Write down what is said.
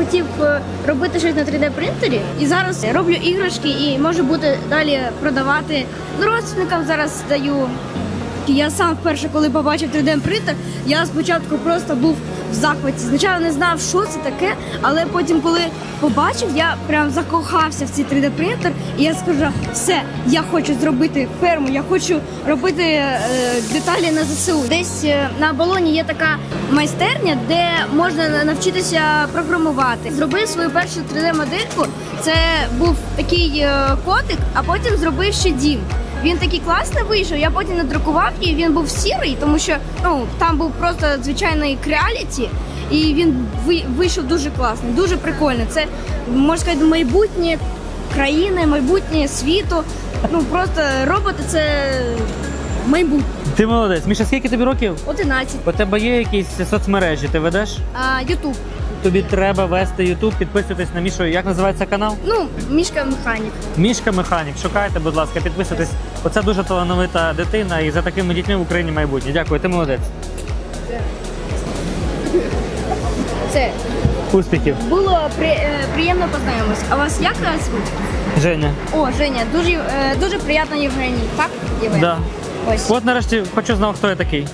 хотів е, робити щось на 3D принтері, і зараз роблю іграшки і можу бути далі продавати. Родственникам зараз даю. Я сам вперше, коли побачив 3D принтер, я спочатку просто був в захваті. Спочатку не знав, що це таке, але потім, коли побачив, я прям закохався в цей 3D принтер, і я скажу, все, я хочу зробити ферму, я хочу робити е, деталі на ЗСУ. Десь е, на балоні є така майстерня, де можна навчитися програмувати. Зробив свою першу 3D-модельку. Це був такий е, котик, а потім зробив ще дім. Він такий класний вийшов. Я потім надрукував і він був сірий, тому що ну там був просто звичайний креаліті, і він ви- вийшов дуже класний, дуже прикольний. Це можна сказати, майбутнє країни, майбутнє світу. Ну просто роботи це майбутнє. Ти молодець. Міша, скільки тобі років? 11. У тебе є якісь соцмережі, ти ведеш? А, Ютуб. Тобі треба вести YouTube, підписуйтесь на Мішу. Як називається канал? Ну, мішка механік. Мішка Механік. Шукайте, будь ласка, підписуйтесь. Оце дуже талановита дитина, і за такими дітьми в Україні майбутнє. Дякую, ти молодець. Це Успіхів. було при, е, приємно познайомитися. А вас як вас звуть? Женя. О, Женя, дуже, е, дуже приємно Євгеній. Так? Євгеній? Да. Ось. От нарешті хочу знати, хто я такий.